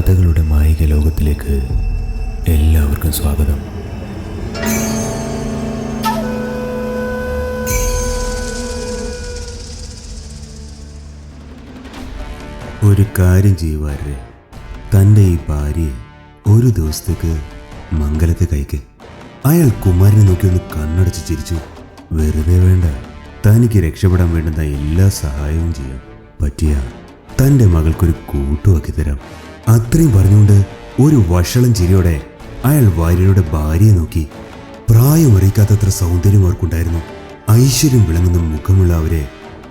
കഥകളുടെ മായിക ലോകത്തിലേക്ക് എല്ലാവർക്കും സ്വാഗതം. ഒരു കാര്യം ചെയ്യുവാരെ. തന്റെ ഈ ഭാര്യയെ ഒരു ദിവസത്തേക്ക് മംഗലത്തെ കൈക്ക്. അയാൾ കുമാരനെ നോക്കി ഒന്ന് കണ്ണടച്ച് ചിരിച്ചു. വെറുതെ വേണ്ട. തനിക്ക് രക്ഷപ്പെടാൻ വേണ്ടുന്ന എല്ലാ സഹായവും ചെയ്യാം. പറ്റിയ തന്റെ മകൾക്കൊരു കൂട്ടുമാക്കി തരാം. അത്രയും പറഞ്ഞുകൊണ്ട് ഒരു വഷളം ചിരിയോടെ അയാൾ വാര്യരുടെ ഭാര്യയെ നോക്കി. പ്രായമറിയിക്കാത്തത്ര സൗന്ദര്യം അവർക്കുണ്ടായിരുന്നു. ഐശ്വര്യം വിളങ്ങുന്ന മുഖമുള്ള അവരെ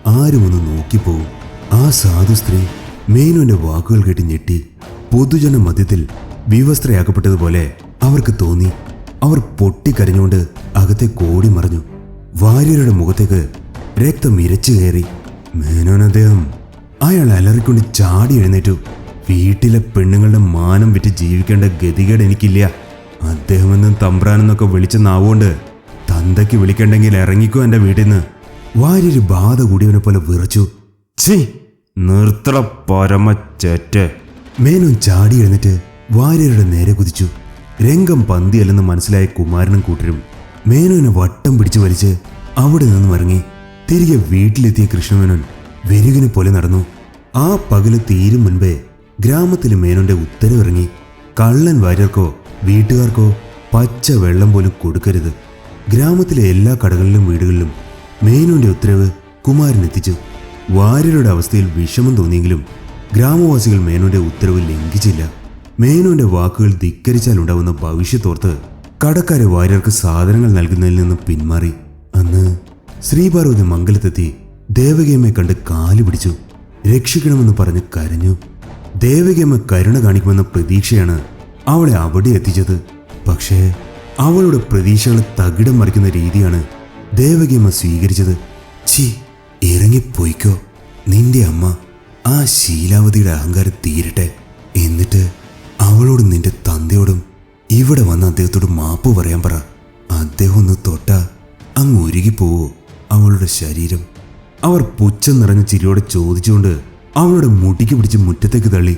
ആരും ഒന്ന് നോക്കിപ്പോവും. ആ സാധു സ്ത്രീ മേനുവിന്റെ വാക്കുകൾ കേട്ട് ഞെട്ടി. പൊതുജന മധ്യത്തിൽ വിവസ്ത്രയാക്കപ്പെട്ടതുപോലെ അവർക്ക് തോന്നി. അവർ പൊട്ടിക്കരഞ്ഞുകൊണ്ട് അകത്തെ കോടി മറിഞ്ഞു. വാര്യരുടെ മുഖത്തേക്ക് രക്തം ഇരച്ചു കയറി. മേനോൻ അദ്ദേഹം അയാൾ അലറിക്കൊണ്ട് ചാടി എഴുന്നേറ്റു. വീട്ടിലെ പെണ്ണുങ്ങളുടെ മാനം വിറ്റ് ജീവിക്കേണ്ട ഗതികേട് എനിക്കില്ല. അദ്ദേഹമെന്നും തമ്പ്രാനെന്നൊക്കെ വിളിച്ച നാവുകൊണ്ട് തന്തയ്ക്ക് വിളിക്കണ്ടെങ്കിൽ ഇറങ്ങിക്കോ എന്റെ വീട്ടിൽ നിന്ന് വാര്യൊരു ബാധ കൂടിയവനെ പോലെ വിറച്ചു. ഛീ നിർത്തള പരമ ചേറ്റ് മേനോൻ ചാടി എഴുന്നിട്ട് വാര്യരുടെ നേരെ കുതിച്ചു. രംഗം പന്തിയല്ലെന്ന് മനസ്സിലായ കുമാരനും കൂട്ടരും മേനോനെ വട്ടം പിടിച്ചു വലിച്ച് അവിടെ നിന്നും ഇറങ്ങി. തിരികെ വീട്ടിലെത്തിയ കൃഷ്ണമേനോൻ വെരുകിനെ പോലെ നടന്നു. ആ പകൽ തീരും മുൻപേ ഗ്രാമത്തിലെ മേനോന്റെ ഉത്തരവിറങ്ങി കള്ളൻ വാര്യർക്കോ വീട്ടുകാർക്കോ പച്ച വെള്ളം പോലും കൊടുക്കരുത്. ഗ്രാമത്തിലെ എല്ലാ കടകളിലും വീടുകളിലും മേനോന്റെ ഉത്തരവ് കുമാരൻ എത്തിച്ചു വാര്യരുടെ അവസ്ഥയിൽ വിഷമം തോന്നിയെങ്കിലും ഗ്രാമവാസികൾ മേനോന്റെ ഉത്തരവ് ലംഘിച്ചില്ല. മേനോന്റെ വാക്കുകൾ ധിക്കരിച്ചാൽ ധിക്കരിച്ചാലുണ്ടാവുന്ന ഭവിഷ്യത്തോർത്ത് കടക്കാരെ വാര്യർക്ക് സാധനങ്ങൾ നൽകുന്നതിൽ നിന്ന് പിന്മാറി. അന്ന് ശ്രീപാർവതി മംഗലത്തെത്തി ദേവകിയമ്മയെ കണ്ട് കാലു പിടിച്ചു. രക്ഷിക്കണമെന്ന് പറഞ്ഞ് കരഞ്ഞു. ദേവകിയമ്മ കരുണ കാണിക്കുമെന്ന പ്രതീക്ഷയാണ് അവളെ അവിടെ എത്തിച്ചത്. പക്ഷേ അവളുടെ പ്രതീക്ഷകളെ തകിടം മറിക്കുന്ന രീതിയാണ് ദേവകിയമ്മ സ്വീകരിച്ചത്. ചി ഇറങ്ങിപ്പോയിക്കോ. നിന്റെ അമ്മ ആ ശീലാവതിയുടെ അഹങ്കാരം തീരട്ടെ. എന്നിട്ട് അവളോടും നിന്റെ തന്തയോടും ഇവിടെ വന്ന് അദ്ദേഹത്തോട് മാപ്പ് പറയാൻ പറ. അദ്ദേഹം ഒന്ന് തൊട്ട അങ്ങ് ഒരുകിപ്പോവോ അവളുടെ ശരീരം. അവർ പുച്ഛം നിറഞ്ഞ ചിരിയോടെ ചോദിച്ചുകൊണ്ട് അവളുടെ മുടിക്ക് പിടിച്ച് മുറ്റത്തേക്ക് തള്ളി.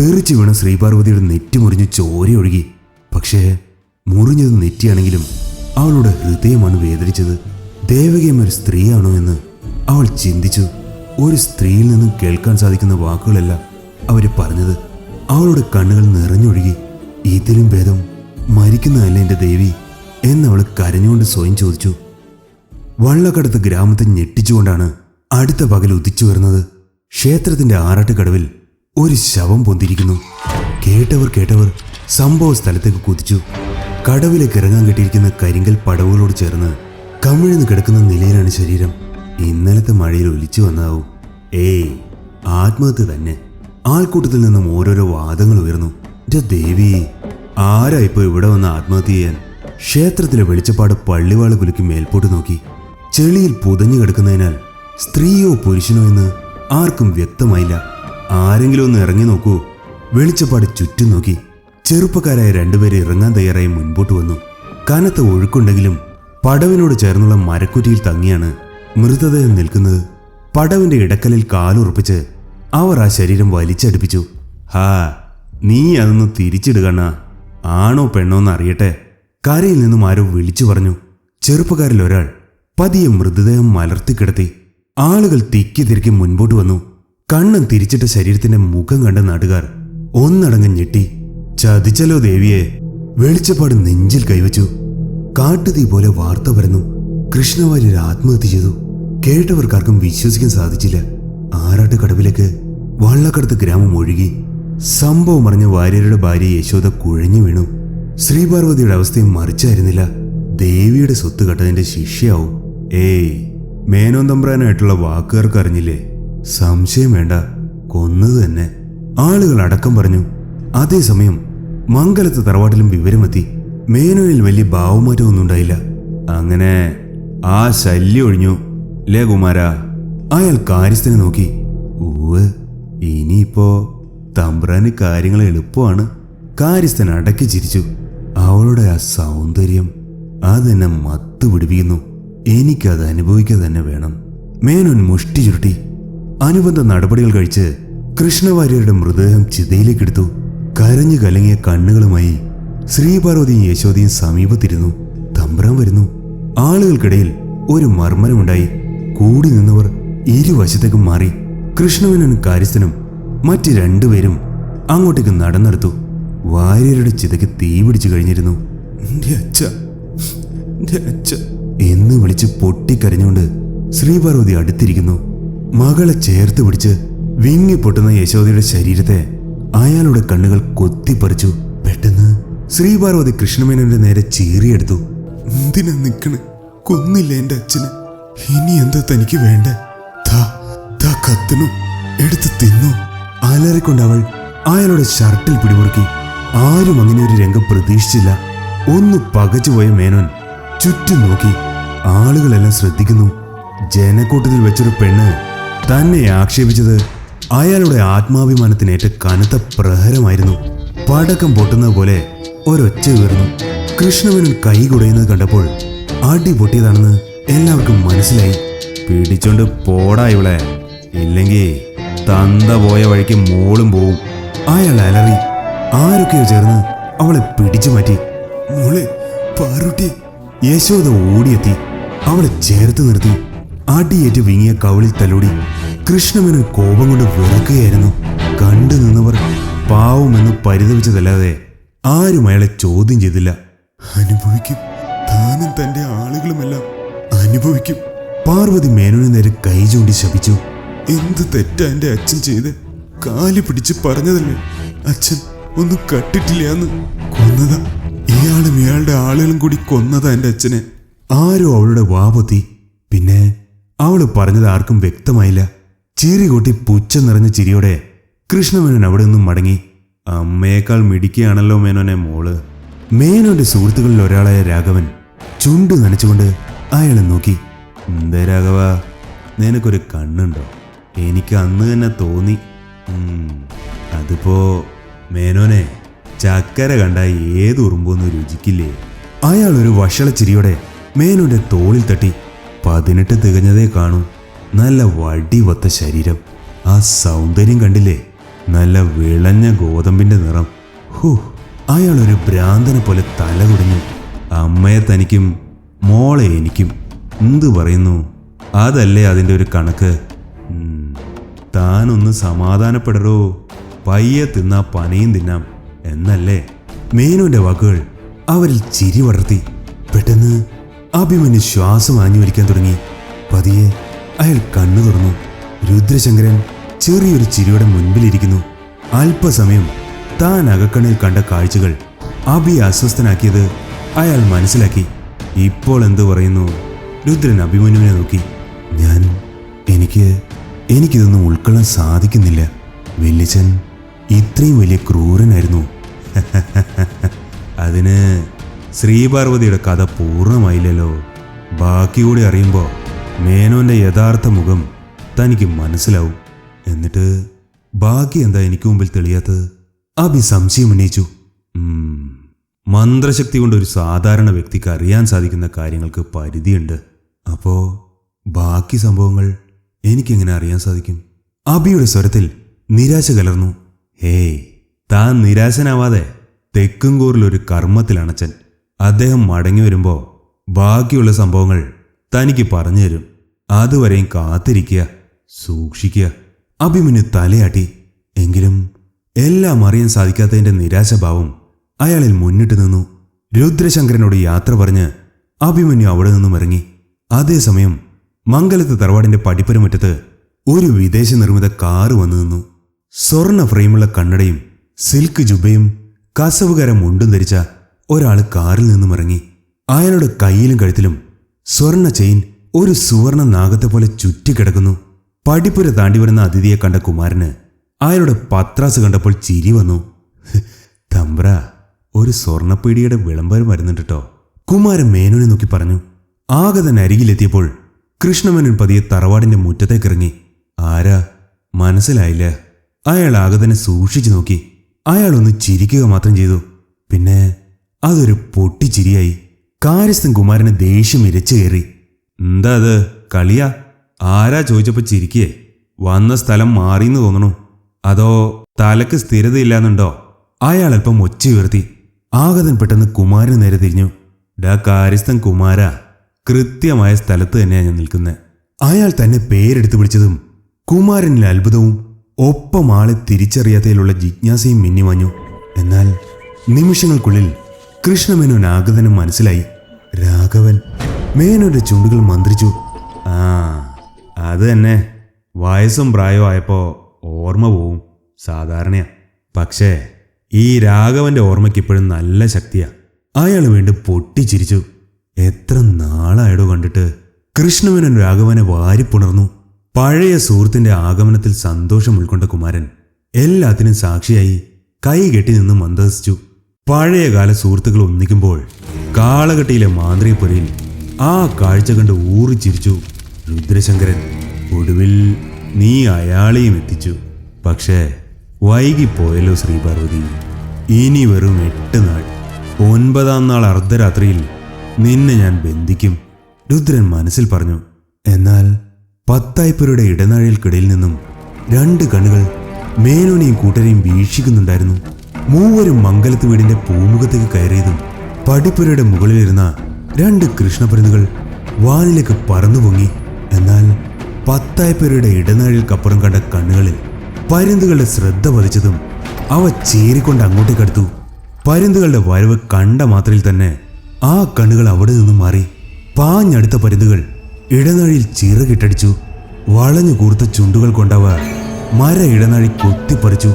തെറിച്ചു വീണ ശ്രീപാർവതിയുടെ നെറ്റി മുറിഞ്ഞ് ചോരയൊഴുകി പക്ഷേ മുറിഞ്ഞത് നെറ്റിയാണെങ്കിലും അവളുടെ ഹൃദയമാണ് വേദനിച്ചത്. ദേവകയും ഒരു സ്ത്രീയാണോ എന്ന് അവൾ ചിന്തിച്ചു. ഒരു സ്ത്രീയിൽ നിന്നും കേൾക്കാൻ സാധിക്കുന്ന വാക്കുകളല്ല അവർ പറഞ്ഞത്. അവളുടെ കണ്ണുകൾ നിറഞ്ഞൊഴുകി. ഇതിലും ഭേദം മരിക്കുന്നതല്ല എന്റെ ദേവി എന്നവൾ കരഞ്ഞുകൊണ്ട് സ്വയം ചോദിച്ചു. വള്ളക്കടത്ത് ഗ്രാമത്തെ ഞെട്ടിച്ചുകൊണ്ടാണ് അടുത്ത പകൽ ഉദിച്ചു വരുന്നത് ക്ഷേത്രത്തിന്റെ ആറാട്ടുകടവിൽ ഒരു ശവം പൊന്തിരിക്കുന്നു. കേട്ടവർ കേട്ടവർ സംഭവ സ്ഥലത്തേക്ക് കുതിച്ചു. കടവിലേക്ക് ഇറങ്ങാൻ കെട്ടിയിരിക്കുന്ന കരിങ്കൽ പടവുകളോട് ചേർന്ന് കമിഴ്ന്ന് കിടക്കുന്ന നിലയിലാണ് ശരീരം. ഇന്നലത്തെ മഴയിൽ ഒലിച്ചു വന്നാവും ഏയ് ആത്മഹത്യ തന്നെ. ആൾക്കൂട്ടത്തിൽ നിന്നും ഓരോരോ വാദങ്ങൾ ഉയർന്നു. ദേവി ആരാ ഇപ്പൊ ഇവിടെ വന്ന് ആത്മഹത്യ ചെയ്യാൻ? ക്ഷേത്രത്തിലെ വെളിച്ചപ്പാട് പള്ളിവാൾ കുലുക്കി മേൽപോട്ട് നോക്കി. ചെളിയിൽ പുതഞ്ഞു കിടക്കുന്നതിനാൽ സ്ത്രീയോ പുരുഷനോ എന്ന് ആർക്കും വ്യക്തമായില്ല. ആരെങ്കിലും ഒന്ന് ഇറങ്ങി നോക്കൂ. വെളിച്ചപ്പാട് ചുറ്റും നോക്കി. ചെറുപ്പക്കാരായ രണ്ടുപേരെ ഇറങ്ങാൻ തയ്യാറായി മുൻപോട്ട് വന്നു. കനത്ത ഒഴുക്കുണ്ടെങ്കിലും പടവിനോട് ചേർന്നുള്ള മരക്കുറ്റിയിൽ തങ്ങിയാണ് മൃതദേഹം നിൽക്കുന്നത്. പടവിന്റെ ഇടക്കലിൽ കാലുറപ്പിച്ച് അവർ ആ ശരീരം വലിച്ചടുപ്പിച്ചു. ഹാ നീ അതൊന്ന് തിരിച്ചിടുകണ്ണ ആണോ പെണ്ണോ എന്ന് അറിയട്ടെ. കരയിൽ നിന്നും ആരോ വിളിച്ചു പറഞ്ഞു. ചെറുപ്പക്കാരിൽ ഒരാൾ പതിയെ മൃതദേഹം മലർത്തിക്കിടത്തി ആളുകൾ തിക്കി തിരക്കി മുൻപോട്ട് വന്നു. കണ്ണൻ തിരിച്ചിട്ട ശരീരത്തിന്റെ മുഖം കണ്ട നാട്ടുകാർ ഒന്നടങ്ങ് ഞെട്ടി. ചതിച്ചല്ലോ ദേവിയെ. വെളിച്ചപ്പാട് നെഞ്ചിൽ കൈവച്ചു. കാട്ടുതീ പോലെ വാർത്ത പരന്നു. കൃഷ്ണവാര്യർ ആത്മഹത്യ ചെയ്തു. കേട്ടവർക്കാർക്കും വിശ്വസിക്കാൻ സാധിച്ചില്ല. ആറാട്ട് കടവിലേക്ക് വള്ളക്കടത്ത് ഗ്രാമം ഒഴുകി. സംഭവം അറിഞ്ഞ വാര്യരുടെ ഭാര്യ യശോദ കുഴഞ്ഞു വീണു. ശ്രീപാർവതിയുടെ അവസ്ഥയും മറിച്ചായിരുന്നില്ല. ദേവിയുടെ സ്വത്ത് കട്ടതിന്റെ ശിഷ്യാവും ഏയ്. മേനോൻ തമ്പ്രാനായിട്ടുള്ള വാക്കുകൾക്ക് അറിഞ്ഞില്ലേ സംശയം വേണ്ട കൊന്നത് തന്നെ. ആളുകൾ അടക്കം പറഞ്ഞു അതേസമയം മംഗലത്ത് തറവാട്ടിലും വിവരമെത്തി. മേനോനിൽ വലിയ ഭാവമാറ്റമൊന്നും ഉണ്ടായില്ല. അങ്ങനെ ആ ശല്യം ഒഴിഞ്ഞു. ലേ കുമാര അയാൾ കാര്യസ്ഥനെ നോക്കി. ഊവ് ഇനിയിപ്പോ തമ്പ്രാന് കാര്യങ്ങൾ എളുപ്പമാണ്. കാര്യസ്ഥൻ അടക്കി ചിരിച്ചു. അവളുടെ ആ സൗന്ദര്യം അതെന്നെ മത്ത് പിടിപ്പിക്കുന്നു. എനിക്കത് അനുഭവിക്കുക തന്നെ വേണം. മേനോൻ മുഷ്ടി ചുരുട്ടി. അനുബന്ധ നടപടികൾ കഴിച്ച് കൃഷ്ണവാര്യരുടെ മൃതദേഹം ചിതയിലേക്കെടുത്തു. കരഞ്ഞു കലങ്ങിയ കണ്ണുകളുമായി ശ്രീപാർവതിയും യശോദയും സമീപത്തിരുന്നു. തമ്പ്രാൻ വരുന്നു. ആളുകൾക്കിടയിൽ ഒരു മർമ്മരമുണ്ടായി കൂടി നിന്നവർ ഇരുവശത്തേക്കും മാറി. കൃഷ്ണവനും കാര്യസ്ഥനും മറ്റു രണ്ടുപേരും അങ്ങോട്ടേക്ക് നടന്നെടുത്തു. വാര്യരുടെ ചിതയ്ക്ക് തീ പിടിച്ചു കഴിഞ്ഞിരുന്നു. "എന്റെ അച്ഛ അച്ഛ. എന്ന് വിളിച്ച് പൊട്ടിക്കരഞ്ഞുകൊണ്ട് ശ്രീപാർവതി അടുത്തിരിക്കുന്നു. മകളെ ചേർത്ത് പിടിച്ച് വിങ്ങി പൊട്ടുന്ന യശോദയുടെ ശരീരത്തെ അയാളുടെ കണ്ണുകൾ കൊത്തിപ്പറിച്ചു. പെട്ടെന്ന് ശ്രീപാർവതി കൃഷ്ണമേനോന്റെ നേരെ ചീറിയെടുത്തു. എന്തിനാ നിക്കണ്? കൊന്നില്ല എന്റെ അച്ഛന്. ഇനി എന്താ തനിക്ക് വേണ്ട? കത്തുന്നു എടുത്ത് തിന്നു. അലറിക്കൊണ്ട് അവൾ അയാളുടെ ഷർട്ടിൽ പിടിമുറുക്കി. ആരും അങ്ങനെ ഒരു രംഗം പ്രതീക്ഷിച്ചില്ല. ഒന്ന് പകച്ചുപോയ മേനോൻ ചുറ്റും നോക്കി. ആളുകളെല്ലാം ശ്രദ്ധിക്കുന്നു. ജനക്കൂട്ടത്തിൽ വെച്ചൊരു പെണ്ണ് തന്നെ ആക്ഷേപിച്ചത് അയാളുടെ ആത്മാഭിമാനത്തിനേറ്റ കനത്ത പ്രഹരമായിരുന്നു. പടക്കം പൊട്ടുന്നത് പോലെ ഒരൊച്ച ഉയർന്നു. കൃഷ്ണവനും കൈ കുടയുന്നത് കണ്ടപ്പോൾ അടി പൊട്ടിയതാണെന്ന് എല്ലാവർക്കും മനസ്സിലായി. പിടിച്ചോണ്ട് പോടാ ഇവളെ. ഇല്ലെങ്കിൽ തന്ത പോയ വഴിക്ക് മോളും പോവും. അയാൾ അലറി ആരൊക്കെയോ ചേർന്ന് അവളെ പിടിച്ചു മാറ്റി. മോളെ പാറുട്ടി. യശോദ ഓടിയെത്തി. അവളെ ചേർത്ത് നിർത്തി. അടിയേറ്റ് വിങ്ങിയ കവിളിൽ തലോടി. കൃഷ്ണമേനൻ കോപം കൊണ്ട് വെറുക്കുകയായിരുന്നു. കണ്ടു നിന്നവർ പാവമെന്ന് പരിതപിച്ചതല്ലാതെ ആരും അയാളെ ചോദ്യം ചെയ്തില്ല. അനുഭവിക്കും. താനും തന്റെ ആളുകളുമെല്ലാം അനുഭവിക്കും. പാർവതി മേനോന് നേരെ കൈ ചൂണ്ടി ശപിച്ചു. എന്ത് തെറ്റാ എന്റെ അച്ഛൻ ചെയ്ത്? കാലി പിടിച്ച് പറഞ്ഞതല്ലേ? അച്ഛൻ ഒന്നും കട്ടിട്ടില്ലാന്ന് കൊന്നതാ. ഇയാളും ഇയാളുടെ ആളുകളും കൂടി കൊന്നതാ എന്റെ അച്ഛനെ. ആരോ അവളുടെ വാപൊത്തി പിന്നെ അവൾ പറഞ്ഞത് ആർക്കും വ്യക്തമായില്ല. ചിരി കൂട്ടി പുച്ഛം നിറഞ്ഞ ചിരിയോടെ കൃഷ്ണമേനോൻ അവിടെ നിന്നും മടങ്ങി. അമ്മയേക്കാൾ മിടിക്കുകയാണല്ലോ മേനോനെ മോൾ. മേനോന്റെ സുഹൃത്തുക്കളിൽ ഒരാളായ രാഘവൻ ചുണ്ടു നനച്ചുകൊണ്ട് അയാളെ നോക്കി. എന്തേ രാഘവ നിനക്കൊരു കണ്ണുണ്ടോ? എനിക്ക് അന്ന് തന്നെ തോന്നി. അതിപ്പോ മേനോനെ ചക്കര കണ്ട ഏത് ഉറുമ്പൊന്നും രുചിക്കില്ലേ? അയാൾ ഒരു വഷളച്ചിരിയോടെ മേനോന്റെ തോളിൽ തട്ടി പതിനെട്ട് തികഞ്ഞതേ കാണൂ. നല്ല വടിവത്ത ശരീരം. ആ സൗന്ദര്യം കണ്ടില്ലേ? നല്ല വിളഞ്ഞ ഗോതമ്പിന്റെ നിറം. ഹൂ അയാൾ ഒരു ഭ്രാന്തനെ പോലെ തല കുടഞ്ഞു. അമ്മയെ തനിക്കും മോളെ എനിക്കും. എന്തു പറയുന്നു? അതല്ലേ അതിന്റെ ഒരു കണക്ക്? താനൊന്ന് സമാധാനപ്പെടരോ പയ്യെ തിന്നാ പനയും തിന്നാം. എന്നല്ലേ? മേനുവിന്റെ വാക്കുകൾ അവരിൽ ചിരി വളർത്തി. പെട്ടെന്ന് അഭിമന്യു ശ്വാസം ആഞ്ഞുവലിക്കാൻ തുടങ്ങി. പതിയെ അയാൾ കണ്ണു തുറന്നു. രുദ്രശങ്കരൻ ചെറിയൊരു ചിരിയുടെ മുൻപിലിരിക്കുന്നു. അല്പസമയം താൻ അകക്കണ്ണിൽ കണ്ട കാഴ്ചകൾ അഭി അസ്വസ്ഥനാക്കിയത് അയാൾ മനസ്സിലാക്കി. ഇപ്പോൾ എന്തു പറയുന്നു? രുദ്രൻ അഭിമന്യുവിനെ നോക്കി. ഞാൻ എനിക്ക് എനിക്കിതൊന്നും ഉൾക്കൊള്ളാൻ സാധിക്കുന്നില്ല. വെല്ലിച്ചൻ ഇത്രയും വലിയ ക്രൂരനായിരുന്നു. അതിന് ശ്രീപാർവതിയുടെ കഥ പൂർണമായില്ലല്ലോ. ബാക്കി കൂടി അറിയുമ്പോൾ മേനോന്റെ യഥാർത്ഥ മുഖം തനിക്ക് മനസ്സിലാവും. എന്നിട്ട് ബാക്കി എന്താ എനിക്ക് മുമ്പിൽ തെളിയാത്തത്? അഭി സംശയം ഉന്നയിച്ചു. മന്ത്രശക്തി കൊണ്ട് ഒരു സാധാരണ വ്യക്തിക്ക് അറിയാൻ സാധിക്കുന്ന കാര്യങ്ങൾക്ക് പരിധിയുണ്ട്. അപ്പോ ബാക്കി സംഭവങ്ങൾ എനിക്കെങ്ങനെ അറിയാൻ സാധിക്കും? അബിയുടെ സ്വരത്തിൽ നിരാശ കലർന്നു. ഹേയ് താൻ നിരാശനാവാതെ തെക്കുംകൂറിലൊരു കർമ്മത്തിലണച്ചൻ. അദ്ദേഹം മടങ്ങി വരുമ്പോൾ ബാക്കിയുള്ള സംഭവങ്ങൾ തനിക്ക് പറഞ്ഞു തരും. അതുവരെയും കാത്തിരിക്കുക സൂക്ഷിക്കുക. അഭിമന്യു തലയാട്ടി. എങ്കിലും എല്ലാം അറിയാൻ സാധിക്കാത്തതിന്റെ നിരാശഭാവം അയാളിൽ മുന്നിട്ട് നിന്നു. രുദ്രശങ്കരനോട് യാത്ര പറഞ്ഞ് അഭിമന്യു അവിടെ നിന്നും ഇറങ്ങി. അതേസമയം മംഗലത്ത് തറവാടിന്റെ പടിപ്പരമുറ്റത്ത് ഒരു വിദേശ നിർമ്മിത കാറ് വന്നു നിന്നു. സ്വർണ ഫ്രെയിമുള്ള കണ്ണടയും സിൽക്ക് ജുബയും കസവുകര മുണ്ടും ധരിച്ച ഒരാൾ കാറിൽ നിന്നും ഇറങ്ങി അയാളുടെ കയ്യിലും കഴുത്തിലും സ്വർണ ചെയിൻ ഒരു സുവർണ നാഗത്തെ പോലെ ചുറ്റിക്കിടക്കുന്നു പടിപ്പുര താണ്ടി വരുന്ന അതിഥിയെ കണ്ട കുമാരന് അയാളുടെ പത്രാസ് കണ്ടപ്പോൾ ചിരി വന്നു. "ഹ്, തമ്പ്ര ഒരു സ്വർണപ്പീടിയുടെ വിളംബരം വരുന്നുണ്ട് കുമാരൻ മേനോനെ നോക്കി പറഞ്ഞു. ആഗതൻ അരികിലെത്തിയപ്പോൾ കൃഷ്ണമേനോൻ പതിയെ തറവാടിന്റെ മുറ്റത്തേക്കിറങ്ങി ആരാ? മനസ്സിലായില്ല. അയാൾ ആഗതനെ സൂക്ഷിച്ചു നോക്കി. അയാളൊന്ന് ചിരിക്കുക മാത്രം ചെയ്തു. പിന്നെ അതൊരു പൊട്ടിച്ചിരിയായി. കാര്യസ്ഥൻ കുമാരന് ദേഷ്യം ഇരച്ചു കയറി. എന്താ അത്? കളിയാ? ആരാ ചോദിച്ചപ്പോ ചിരിക്കേ? വന്ന സ്ഥലം മാറിയെന്ന് തോന്നണു. അതോ തലക്ക് സ്ഥിരതയില്ലാന്നുണ്ടോ? അയാൾ അല്പം ഒച്ച ഉയർത്തി. ആഗതൻ പെട്ടെന്ന് കുമാരന് നേരെ തിരിഞ്ഞു. ഡാ കാര്യസ്ഥൻ കുമാര കൃത്യമായ സ്ഥലത്ത് തന്നെയാണ് ഞാൻ നിൽക്കുന്നത് അയാൾ തന്നെ പേരെടുത്തു പിടിച്ചതും കുമാരനിൽ അത്ഭുതവും ഒപ്പം ആളെ തിരിച്ചറിയാത്തതിലുള്ള ജിജ്ഞാസയും മിന്നിമഞ്ഞു. എന്നാൽ നിമിഷങ്ങൾക്കുള്ളിൽ കൃഷ്ണമേനോൻ നാഗതനും മനസ്സിലായി. രാഘവൻ മേനോന്റെ ചുണ്ടുകൾ മന്ത്രിച്ചു. ആ അത് തന്നെ. വയസ്സും പ്രായവും ആയപ്പോൾ ഓർമ്മ പോവും. സാധാരണയാ. പക്ഷേ ഈ രാഘവന്റെ ഓർമ്മയ്ക്ക് ഇപ്പോഴും നല്ല ശക്തിയാ. അയാൾ വീണ്ടും പൊട്ടിച്ചിരിച്ചു. എത്ര നാളായടോ കണ്ടിട്ട്. കൃഷ്ണമേനൻ രാഘവനെ വാരിപ്പുണർന്നു. പഴയ സുഹൃത്തിന്റെ ആഗമനത്തിൽ സന്തോഷം ഉൾക്കൊണ്ട കുമാരൻ എല്ലാത്തിനും സാക്ഷിയായി കൈ കെട്ടി നിന്ന് മന്ദഹസിച്ചു പഴയകാല സുഹൃത്തുക്കൾ ഒന്നിക്കുമ്പോൾ കാളകട്ടിയിലെ മാന്ത്രികപ്പുരയിൽ ആ കാഴ്ച കണ്ട് ഊറിച്ചിരിച്ചു രുദ്രശങ്കരൻ. ഒടുവിൽ നീ അയാളെയും എത്തിച്ചു. പക്ഷേ വൈകിപ്പോയല്ലോ ശ്രീപാർവതി. ഇനി വെറും എട്ട് നാൾ. ഒൻപതാം നാൾ അർദ്ധരാത്രിയിൽ നിന്നെ ഞാൻ ബന്ധിക്കും രുദ്രൻ മനസ്സിൽ പറഞ്ഞു. എന്നാൽ പത്തായ്പരുടെ ഇടനാഴികൾക്കിടയിൽ നിന്നും രണ്ട് കണ്ണുകൾ മേനോനെയും കൂട്ടരെയും വീക്ഷിക്കുന്നുണ്ടായിരുന്നു. മൂവരും മംഗലത്ത് വീടിന്റെ പൂമുഖത്തേക്ക് കയറിയതും പടിപ്പുരയുടെ മുകളിലിരുന്ന രണ്ട് കൃഷ്ണപരുന്നുകൾ വാനിലേക്ക് പറന്നു പൊങ്ങി. എന്നാൽ പത്തായ്പരുടെ ഇടനാഴികൾക്കപ്പുറം കണ്ട കണ്ണുകളിൽ പരുന്തുകളുടെ ശ്രദ്ധ പതിച്ചതും അവ ചേരിക്കൊണ്ട് അങ്ങോട്ടേക്കടുത്തു പരുന്തുകളുടെ വരവ് കണ്ട മാത്രയിൽ തന്നെ ആ കണ്ണുകൾ അവിടെ നിന്നും മാറി. പാഞ്ഞടുത്ത പരുന്തുകൾ ഇടനാഴിയിൽ ചിറകിട്ടടിച്ചു. വളഞ്ഞു കൂർത്ത ചുണ്ടുകൾ കൊണ്ടവ മര ഇടനാഴി കൊത്തിപ്പറിച്ചു.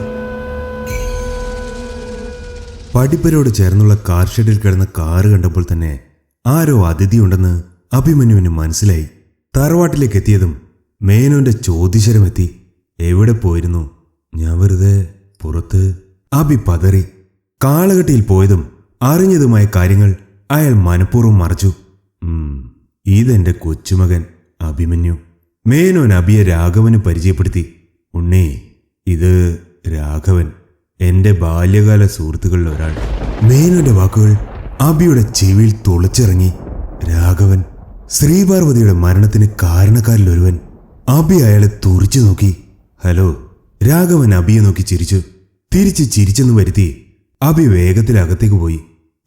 പടിപ്പരോട് ചേർന്നുള്ള കാർ ഷെഡിൽ കിടന്ന കാറ് കണ്ടപ്പോൾ തന്നെ ആരോ അതിഥിയുണ്ടെന്ന് അഭിമന്യുവിന് മനസ്സിലായി. തറവാട്ടിലേക്ക് എത്തിയതും മേനോന്റെ ചോദ്യശരമെത്തി. എവിടെ പോയിരുന്നു? ഞാൻ വെറുതെ പുറത്ത്. അഭി പതറി. കാളകെട്ടിയിൽ പോയതും അറിഞ്ഞതുമായ കാര്യങ്ങൾ അയാൾ മനഃപൂർവം മറച്ചു. ഇതെന്റെ കൊച്ചുമകൻ അഭിമന്യു. മേനോൻ അഭിയെ രാഘവന് പരിചയപ്പെടുത്തി. ഉണ്ണി ഇത് രാഘവൻ. എന്റെ ബാല്യകാല സുഹൃത്തുക്കളിൽ ഒരാൾ. മേനുവിന്റെ വാക്കുകൾ അബിയുടെ ചെവിയിൽ തുളച്ചിറങ്ങി. രാഘവൻ ശ്രീപാർവതിയുടെ മരണത്തിന് കാരണക്കാരിൽ ഒരുവൻ. അബി അയാളെ തുറിച്ചു നോക്കി. ഹലോ രാഘവൻ അബിയെ നോക്കി ചിരിച്ചു. തിരിച്ച് ചിരിച്ചെന്ന് വരുത്തി അബി വേഗത്തിൽ അകത്തേക്ക് പോയി.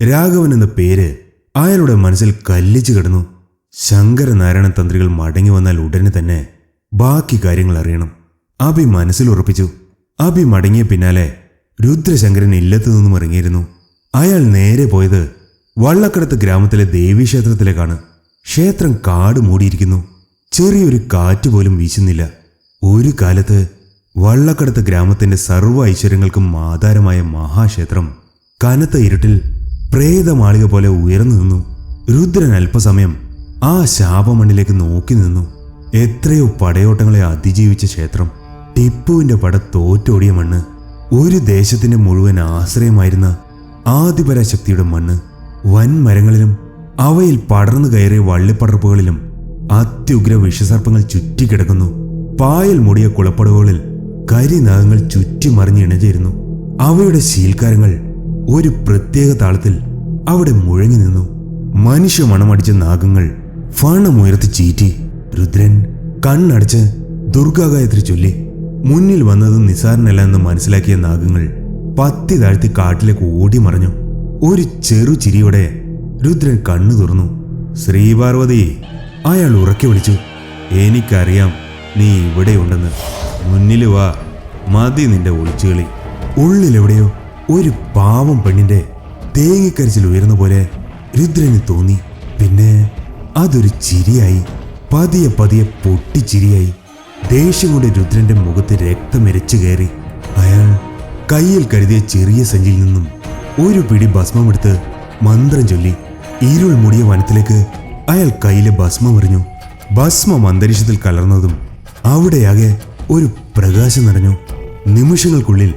രാഘവൻ എന്ന പേര് അയാളുടെ മനസ്സിൽ കല്ലിച്ചു കിടന്നു. ശങ്കരനാരായണ തന്ത്രികൾ മടങ്ങി വന്നാൽ ഉടനെ തന്നെ ബാക്കി കാര്യങ്ങൾ അറിയണം. അബി മനസ്സിൽ ഉറപ്പിച്ചു. അബി മടങ്ങിയ പിന്നാലെ രുദ്രശങ്കരൻ ഇല്ലത്തു നിന്നും ഇറങ്ങിയിരുന്നു. അയാൾ നേരെ പോയത് വള്ളക്കടത്ത് ഗ്രാമത്തിലെ ദേവീക്ഷേത്രത്തിലേക്കാണ്. ക്ഷേത്രം കാട് മൂടിയിരിക്കുന്നു. ചെറിയൊരു കാറ്റ് പോലും വീശുന്നില്ല. ഒരു കാലത്ത് വള്ളക്കടത്ത് ഗ്രാമത്തിന്റെ സർവ ഐശ്വര്യങ്ങൾക്കും ആധാരമായ മഹാക്ഷേത്രം കനത്ത ഇരുട്ടിൽ പ്രേതമാളിക പോലെ ഉയർന്നു നിന്നു. രുദ്രൻ അല്പസമയം ആ ശാപമണ്ണിലേക്ക് നോക്കി നിന്നു. എത്രയോ പടയോട്ടങ്ങളെ അതിജീവിച്ച ക്ഷേത്രം. ടിപ്പുവിന്റെ പട തോറ്റോടിയ മണ്ണ്. ഒരു ദേശത്തിന്റെ മുഴുവൻ ആശ്രയമായിരുന്ന ആദിപരാശക്തിയുടെ മണ്ണ് വൻമരങ്ങളിലും അവയിൽ പടർന്നു കയറിയ വള്ളിപ്പടർപ്പുകളിലും അത്യുഗ്ര വിഷസർപ്പങ്ങൾ ചുറ്റിക്കിടക്കുന്നു. പായൽ മൂടിയ കുളപ്പടവുകളിൽ കരിനാഗങ്ങൾ ചുറ്റിമറിഞ്ഞ് ഇണചേരുന്നു. അവയുടെ ശീൽക്കാരങ്ങൾ ഒരു പ്രത്യേക താളത്തിൽ അവിടെ മുഴങ്ങി നിന്നു. മനുഷ്യ മണമടിച്ച നാഗങ്ങൾ ഫണമുയർത്തി ചീറ്റി. രുദ്രൻ കണ്ണടച്ച് ദുർഗാഗായത്രി ചൊല്ലി മുന്നിൽ വന്നത് നിസാരനല്ല എന്ന് മനസ്സിലാക്കിയ നാഗങ്ങൾ പത്തി താഴ്ത്തി കാട്ടിലേക്ക് ഓടി മറഞ്ഞു. ഒരു ചെറു ചിരിയോടെ രുദ്രൻ കണ്ണു തുറന്നു. ശ്രീപാർവതി അയാൾ ഉറക്കെ വിളിച്ചു എനിക്കറിയാം നീ ഇവിടെയുണ്ടെന്ന് മുന്നിൽ വാ മതി നിന്റെ ഒളിച്ചുകളി. ഉള്ളിലെവിടെയോ ഒരു പാവം പെണ്ണിന്റെ തേങ്ങിക്കരിച്ചിൽ ഉയർന്ന പോലെ രുദ്രന് തോന്നി. പിന്നെ അതൊരു ചിരിയായി പതിയെ പതിയെ പൊട്ടിച്ചിരിയായി. ദേഷ്യം കൊണ്ട് രുദ്രന്റെ മുഖത്ത് രക്തമെരച്ചു കയറി അയാൾ കയ്യിൽ കരുതിയ ചെറിയ സഞ്ചിയിൽ നിന്നും ഒരു പിടി ഭസ്മമെടുത്ത് മന്ത്രം ചൊല്ലി ഇരുൾ മൂടിയ വനത്തിലേക്ക് അയാൾ കയ്യിലെ ഭസ്മം എറിഞ്ഞു. ഭസ്മം അന്തരീക്ഷത്തിൽ കലർന്നതും അവിടെയാകെ ഒരു പ്രകാശം നിറഞ്ഞു. നിമിഷങ്ങൾക്കുള്ളിൽ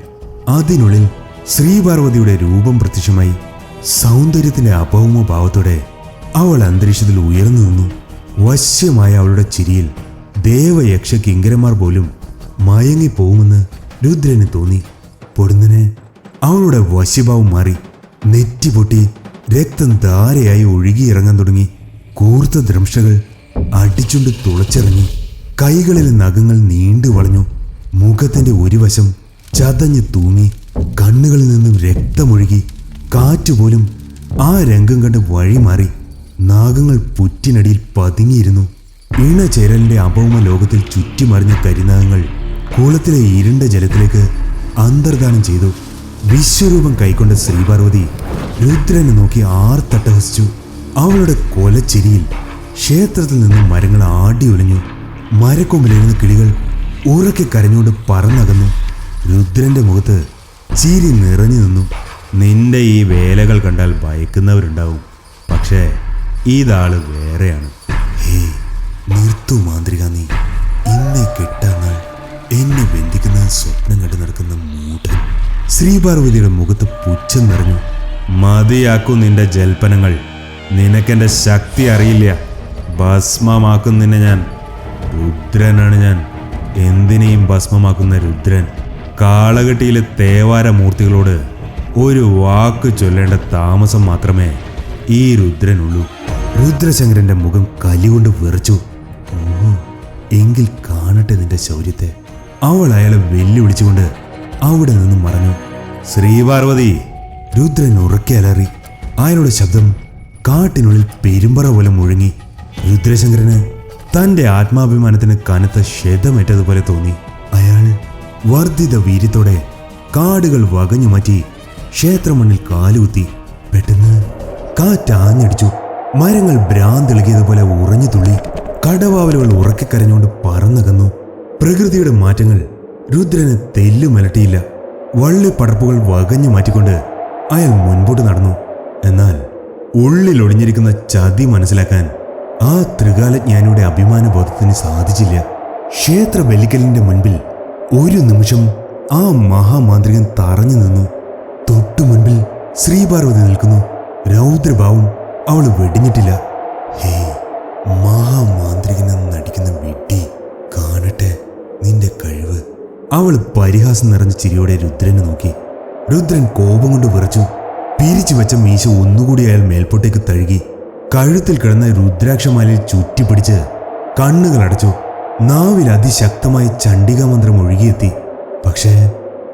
അതിനുള്ളിൽ ശ്രീപാർവതിയുടെ രൂപം പ്രത്യക്ഷമായി സൗന്ദര്യത്തിന്റെ അഭൗമ ഭാവത്തോടെ അവൾ അന്തരീക്ഷത്തിൽ ഉയർന്നു നിന്നു. വശ്യമായ അവളുടെ ചിരിയിൽ ദേവയക്ഷ കിങ്കരന്മാർ പോലും മയങ്ങിപ്പോകുമെന്ന് രുദ്രന് തോന്നി. പൊടുന്നനെ അവളുടെ വശ്യഭാവം മാറി നെറ്റി പൊട്ടി രക്തം ധാരയായി ഒഴുകിയിറങ്ങാൻ തുടങ്ങി. കൂർത്ത ദ്രംശകൾ അടിച്ചുകൊണ്ട് തുളച്ചിറങ്ങി. കൈകളിലെ നഖങ്ങൾ നീണ്ടു വളഞ്ഞു. മുഖത്തിന്റെ ഒരു വശം ചതഞ്ഞു തൂങ്ങി. കണ്ണുകളിൽ നിന്നും രക്തമൊഴുകി. കാറ്റുപോലും ആ രംഗം കണ്ട് വഴിമാറി. നാഗങ്ങൾ പുറ്റിനടിയിൽ പതുങ്ങിയിരുന്നു. ഇണചേരലിന്റെ അപൗമ ലോകത്തിൽ ചുറ്റിമറിഞ്ഞ കരിനാഗങ്ങൾ കുളത്തിലെ ഇരുണ്ട ജലത്തിലേക്ക് അന്തർദാനം ചെയ്തു. വിശ്വരൂപം കൈക്കൊണ്ട ശ്രീപാർവതി രുദ്രനെ നോക്കി ആർത്തട്ടഹസിച്ചു. അവളുടെ കൊലച്ചിരിയിൽ ക്ഷേത്രത്തിൽ നിന്നും മരങ്ങൾ ആടി ഒളിഞ്ഞു മരക്കൊമ്പിലിരുന്ന കിളികൾ ഉറക്കെ കരഞ്ഞുകൊണ്ട് പറന്നകന്നു. രുദ്രന്റെ മുഖത്ത് ചിരി നിറഞ്ഞു നിന്നു. നിന്റെ ഈ വേലകൾ കണ്ടാൽ ഭയക്കുന്നവരുണ്ടാവും. പക്ഷേ ഇതാൾ വേറെയാണ്. നിർത്തു മാന്ത്രിക നീ. ഇന്നെ കെട്ടാനാൾ എന്നെ ബന്ധിക്കുന്ന സ്വപ്നം കണ്ടു നടക്കുന്ന മൂഢൻ. ശ്രീപാർവതിയുടെ മുഖത്ത് പുച്ഛം നിറഞ്ഞു. മതിയാക്കും നിന്റെ ജൽപ്പനങ്ങൾ. നിനക്കെന്റെ ശക്തി അറിയില്ല. ഭസ്മമാക്കും നിന്നെ ഞാൻ. രുദ്രനാണ് ഞാൻ. എന്തിനേയും ഭസ്മമാക്കുന്ന രുദ്രൻ. കാളകെട്ടിയിലെ തേവാര മൂർത്തികളോട് ഒരു വാക്ക് ചൊല്ലേണ്ട താമസം മാത്രമേ ഈ രുദ്രനുള്ളൂ. രുദ്രശങ്കരന്റെ മുഖം കലികൊണ്ട് വിറച്ചു. എങ്കിൽ കാണട്ടെ നിന്റെ ശൗര്യത്തെ. അവൾ അയാളെ വെല്ലുവിളിച്ചുകൊണ്ട് അവിടെ നിന്നും മറഞ്ഞു. ശ്രീപാർവതി രുദ്രൻ ഉറക്കെ അലറി. അയാളുടെ ശബ്ദം കാട്ടിനുള്ളിൽ പെരുമ്പറ പോലെ മുഴങ്ങി. രുദ്രശങ്കരന് തന്റെ ആത്മാഭിമാനത്തിന് കനത്ത ക്ഷതമേറ്റതുപോലെ തോന്നി. അയാൾ വർദ്ധിത വീര്യത്തോടെ കാടുകൾ വകഞ്ഞു മാറ്റി ക്ഷേത്രമണ്ണിൽ കാലുകുത്തി. പെട്ടെന്ന് കാറ്റാഞ്ഞടിച്ചു മരങ്ങൾ ഭ്രാന്തിളകിയതുപോലെ ഉറഞ്ഞു തുള്ളി. കടവാവലുകൾ ഉറക്കിക്കരഞ്ഞുകൊണ്ട് പറന്നകന്നു പ്രകൃതിയുടെ മാറ്റങ്ങൾ രുദ്രന് തെല്ലുമലട്ടിയില്ല വള്ളിപ്പടർപ്പുകൾ വകഞ്ഞു മാറ്റിക്കൊണ്ട് അയാൾ മുൻപോട്ട് നടന്നു. എന്നാൽ ഉള്ളിൽ ഒളിഞ്ഞിരിക്കുന്ന ചതി മനസ്സിലാക്കാൻ ആ ത്രികാലജ്ഞാനിയുടെ അഭിമാന ബോധത്തിന് സാധിച്ചില്ല. ക്ഷേത്ര ബലിക്കലിന്റെ മുൻപിൽ ഒരു നിമിഷം ആ മഹാമാന്ത്രികൻ തറഞ്ഞു നിന്നു. തൊട്ടു മുൻപിൽ ശ്രീപാർവതി നിൽക്കുന്നു. രൗദ്രഭാവം അവൾ വെടിഞ്ഞിട്ടില്ല. ഹേ മഹാമാന്ത്രികനെന്ന് നടിക്കുന്ന വിഡ്ഢി കാണട്ടെ നിന്റെ കഴിവ്. അവൾ പരിഹാസം നിറഞ്ഞ ചിരിയോടെ രുദ്രനെ നോക്കി. രുദ്രൻ കോപം കൊണ്ട് വിറച്ചു. പിരിച്ചു വെച്ച മീശ ഒന്നുകൂടി അയാൾ മേൽപോട്ടേക്ക് തഴുകി. കഴുത്തിൽ കിടന്ന രുദ്രാക്ഷമാലയിൽ ചുറ്റിപ്പിടിച്ച് കണ്ണുകൾ അടച്ചു. നാവിൽ അതിശക്തമായ ചണ്ഡികാമന്ത്രം ഒഴുകിയെത്തി. പക്ഷേ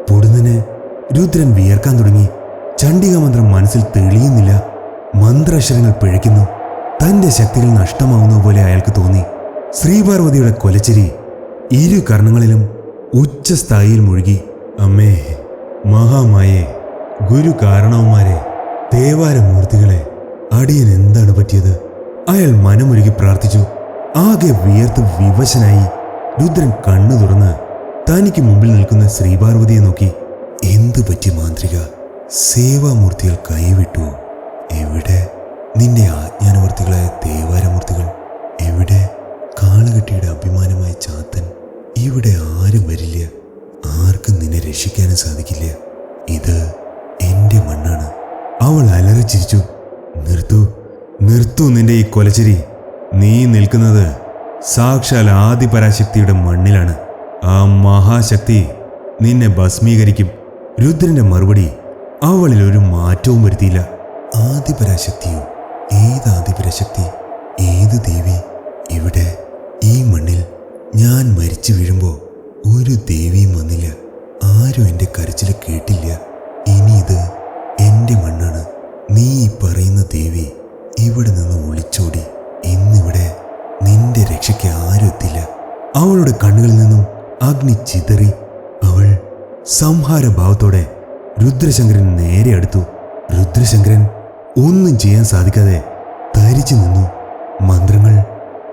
പൊടുന്നനെ രുദ്രൻ വിയർക്കാൻ തുടങ്ങി. ചണ്ഡികാമന്ത്രം മനസ്സിൽ തെളിയുന്നില്ല. മന്ത്രാക്ഷരങ്ങൾ പിഴയ്ക്കുന്നു. തന്റെ ശക്തികൾ നഷ്ടമാവുന്ന പോലെ അയാൾക്ക് തോന്നി. ശ്രീപാർവതിയുടെ കൊലച്ചിരി ഇരു കർണങ്ങളിലും ഉച്ചസ്ഥായിയിൽ മുഴുകി. അമ്മേ മഹാമായേ ഗുരു കാരണവന്മാരെ ദേവാരമൂർത്തികളെ അടിയൻ എന്താണ് പറ്റിയത്? അയാൾ മനമൊരുകി പ്രാർത്ഥിച്ചു. ആകെ വിയർത്ത് വിവശനായി രുദ്രൻ കണ്ണു തുറന്ന് തനിക്ക് മുമ്പിൽ നിൽക്കുന്ന ശ്രീപാർവതിയെ നോക്കി. എന്തു പറ്റി മാന്ത്രിക? സേവാമൂർത്തികൾ കൈവിട്ടു. എവിടെ? നിന്റെ ആജ്ഞാനമൂർത്തികളായ ദേവാരമൂർത്തികൾ. എവിടെ കാളുകെട്ടിയുടെ അഭിമാനമായ ചാത്തൻ? ഇവിടെ ആരും വരില്ല. ആർക്കും നിന്നെ രക്ഷിക്കാനും സാധിക്കില്ല. ഇത് എന്റെ മണ്ണാണ്. അവൾ അലറിച്ചിരിച്ചു. നിർത്തു നിർത്തു നിന്റെ ഈ കൊലച്ചിരി നീ നിൽക്കുന്നത് സാക്ഷാൽ ആദിപരാശക്തിയുടെ മണ്ണിലാണ്. ആ മഹാശക്തി നിന്നെ ഭസ്മീകരിക്കും. രുദ്രന്റെ മറുപടി അവളിൽ ഒരു മാറ്റവും വരുത്തിയില്ല. ആദിപരാശക്തിയോ? ഏത് ആദിപരാശക്തി ഏത് ദേവി ഇവിടെ ഈ മണ്ണിൽ ഞാൻ മരിച്ചു വീഴുമ്പോൾ ഒരു ദേവിയും വന്നില്ല. ആരും എന്റെ കരച്ചിൽ കേട്ടില്ല. ഇനി ഇത് എന്റെ മണ്ണാണ്. നീ പറയുന്ന ദേവി ഇവിടെ നിന്ന് ഒളിച്ചോടി. ഇന്നിവിടെ നിന്റെ രക്ഷയ്ക്ക് ആരും എത്തില്ല. അവളുടെ കണ്ണുകളിൽ നിന്നും അഗ്നി ചിതറി അവൾ സംഹാരഭാവത്തോടെ രുദ്രശങ്കരൻ നേരെ അടുത്തു. രുദ്രശങ്കരൻ ഒന്നും ചെയ്യാൻ സാധിക്കാതെ ധരിച്ചു നിന്നു. മന്ത്രങ്ങൾ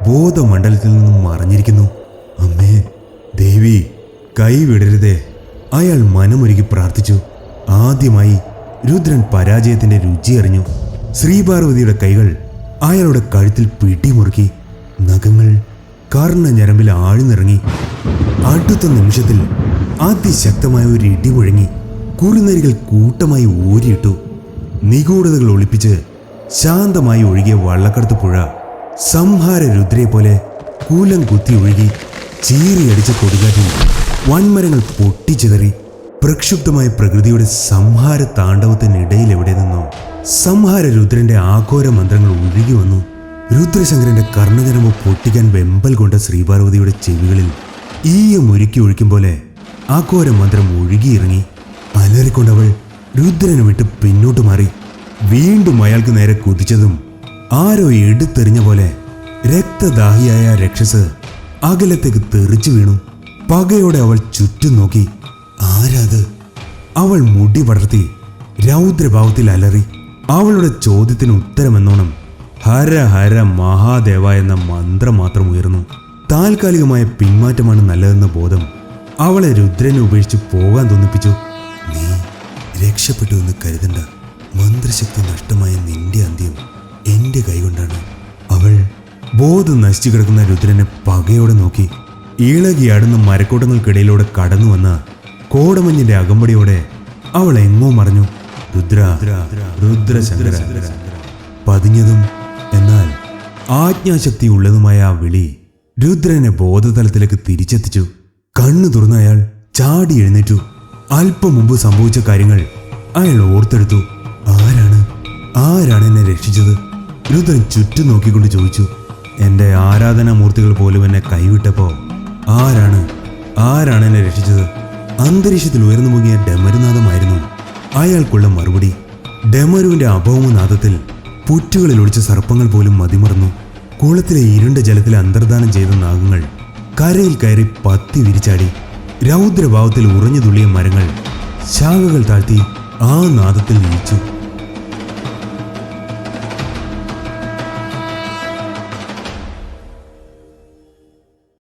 ബോധമണ്ഡലത്തിൽ നിന്നും മറഞ്ഞിരിക്കുന്നു. അമ്മേ ദേവി കൈവിടരുതേ അയാൾ മനമൊരുക്കി പ്രാർത്ഥിച്ചു. ആദ്യമായി രുദ്രൻ പരാജയത്തിന്റെ രുചി അറിഞ്ഞു. ശ്രീപാർവതിയുടെ കൈകൾ അയാളുടെ കഴുത്തിൽ പിടിമുറുക്കി നഖങ്ങൾ കർണഞരമ്പിൽ ആഴ്ന്നിറങ്ങി. അടുത്ത നിമിഷത്തിൽ അതിശക്തമായ ഒരു ഇടി മുഴങ്ങി കുറുനരികൾ കൂട്ടമായി ഊരിയിട്ടു. നിഗൂഢതകൾ ഒളിപ്പിച്ച് ശാന്തമായി ഒഴുകിയ വള്ളക്കടത്ത് പുഴ സംഹാര രുദ്രയെ പോലെ കൂലം കുത്തി ഒഴുകി ചീറിയടിച്ച കൊടുകാറ്റിൽ വൻമരങ്ങൾ പൊട്ടിച്ചിതറി പ്രക്ഷുബ്ധമായ പ്രകൃതിയുടെ സംഹാര താണ്ഡവത്തിനിടയിൽ എവിടെ നിന്നോ സംഹാര രുദ്രന്റെ ആഘോര മന്ത്രങ്ങൾ ഒഴുകി വന്നു. രുദ്രശങ്കരന്റെ കർണജനമോ പൊട്ടിക്കാൻ വെമ്പൽ കൊണ്ട ശ്രീപാർവതിയുടെ ചെവികളിൽ ഈയം ഒരുക്കി ഒഴിക്കും പോലെ ആഘോര മന്ത്രം ഒഴുകിയിറങ്ങി. അലറിക്കൊണ്ടവൾ രുദ്രനെ വിട്ട് പിന്നോട്ട് മാറി വീണ്ടും അയാൾക്ക് നേരെ കുതിച്ചതും ആരോ എടുത്തെറിഞ്ഞ പോലെ രക്തദാഹിയായ രക്ഷസ് അകലത്തേക്ക് തെറിച്ചു വീണു. പകയോടെ അവൾ ചുറ്റും നോക്കി. ആരാത് അവൾ മുടി പടർത്തി രൗദ്രഭാവത്തിൽ അലറി. അവളുടെ ചോദ്യത്തിന് ഉത്തരമെന്നോണം ഹര ഹര മഹാദേവ എന്ന മന്ത്രം മാത്രം ഉയർന്നു. താൽക്കാലികമായ പിന്മാറ്റമാണ് നല്ലതെന്ന ബോധം അവളെ രുദ്രനെ ഉപേക്ഷിച്ച് പോകാൻ തോന്നിപ്പിച്ചു. രക്ഷപ്പെട്ടു എന്ന് കരുതണ്ട. മന്ത്രശക്തി നഷ്ടമായ നിന്റെ അന്ത്യം എന്റെ കൈകൊണ്ടാണ്. അവൾ ബോധം നശിച്ചു കിടക്കുന്ന രുദ്രനെ പകയോടെ നോക്കി. ഇളകിയാടുന്ന മരക്കൂട്ടങ്ങൾക്കിടയിലൂടെ കടന്നു വന്ന കോടമഞ്ഞിന്റെ അകമ്പടിയോടെ അവൾ എങ്ങോ മറഞ്ഞു. രുദ്ര രുദ്രശങ്കര പതിഞ്ഞതും എന്നാൽ ആജ്ഞാശക്തി ഉള്ളതുമായ ആ വിളി രുദ്രനെ ബോധതലത്തിലേക്ക് തിരിച്ചെത്തിച്ചു. കണ്ണു തുറന്ന അയാൾ ചാടി എഴുന്നേറ്റു. അല്പം മുമ്പ് സംഭവിച്ച കാര്യങ്ങൾ അയാൾ ഓർത്തെടുത്തു. ആരാണ്? ആരാണ് എന്നെ രക്ഷിച്ചത്? രുദ്രൻ ചുറ്റും നോക്കിക്കൊണ്ട് ചോദിച്ചു. എന്റെ ആരാധനാമൂർത്തികൾ പോലും എന്നെ കൈവിട്ടപ്പോൾ ആരാണ്? ആരാണ് എന്നെ രക്ഷിച്ചത്? അന്തരീക്ഷത്തിൽ ഉയർന്നു മുങ്ങിയ ഡമരുനാഥമായിരുന്നു അയാൾക്കുള്ള മറുപടി. ഡമരുവിന്റെ അഭൗമനാദത്തിൽ പുറ്റുകളിൽ ഒളിച്ച സർപ്പങ്ങൾ പോലും മതിമറന്നു. കുളത്തിലെ ഇരുണ്ട ജലത്തിൽ അന്തർദാനം ചെയ്ത നാഗങ്ങൾ കരയിൽ കയറി പത്തി വിരിച്ചാടി. രൗദ്രഭാവത്തിൽ ഉറഞ്ഞു തുള്ളിയ മരങ്ങൾ ശാഖകൾ താഴ്ത്തി ആ നാദത്തിൽ വീഴ്ച്ചു